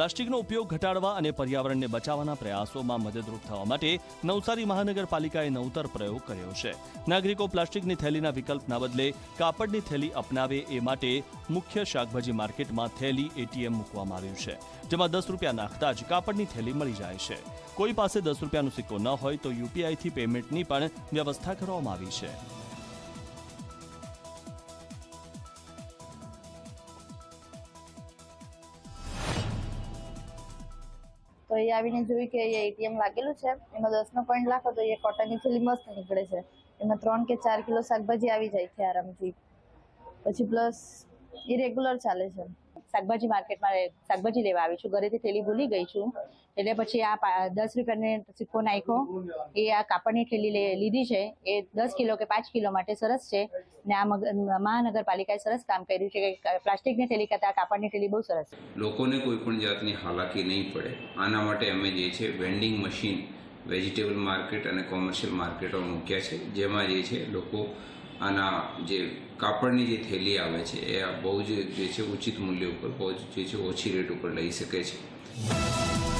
પ્લાસ્ટિકનો ઉપયોગ ઘટાડવા અને પર્યાવરણને બચાવવાના પ્રયાસોમાં મદદરૂપ થવા માટે નવસારી મહાનગરપાલિકાએ નવતર પ્રયોગ કર્યો છે. નાગરિકો પ્લાસ્ટિકની થેલીના વિકલ્પના બદલે કાપડની થેલી અપનાવે એ માટે મુખ્ય શાકભાજી માર્કેટમાં થેલી એટીએમ મૂકવામાં આવ્યું છે. જેમાં દસ રૂપિયા નાખતા જ કાપડની થેલી મળી જાય છે. કોઈ પાસે દસ રૂપિયાનો સિક્કો ન હોય તો યુપીઆઈથી પેમેન્ટની પણ વ્યવસ્થા કરવામાં આવી છે. તો એ આવીને જોયું કે એ એટીએમ લાગેલું છે. એમાં દસનો પોઈન્ટ લાખો, તો એ કોટનની થેલી મસ્ત નીકળે છે. એમાં ત્રણ કે ચાર કિલો શાકભાજી આવી જાય છે આરામથી. પછી પ્લસ એ રેગ્યુલર ચાલે છે. શાકભાજી માર્કેટમાં શાકભાજી લેવા આવી છું. ઘરેથી થેલી ભૂલી ગઈ છું. એટલે પછી આ દસ રૂપિયાનો સિક્કો નાખ્યો. એ આ કાપડની થેલી લીધી છે. એ દસ કિલો કે પાંચ કિલો માટે સરસ છે. ને આ મહાનગરપાલિકાએ સરસ કામ કર્યું છે કે પ્લાસ્ટિકની થેલી કરતાં કાપડની થેલી બહુ સરસ લોકોને કોઈ પણ જાતની હાલાકી નહીં પડે. આના માટે અમે જે છે વેન્ડિંગ મશીન, વેજીટેબલ માર્કેટ અને કોમર્શિયલ માર્કેટો મૂક્યા છે. જેમાં જે છે લોકો આના જે કાપડની જે થેલી આવે છે, એ બહુ જ જે છે ઉચિત મૂલ્ય ઉપર, બહુ જે છે ઓછી રેટ ઉપર લઈ શકે છે.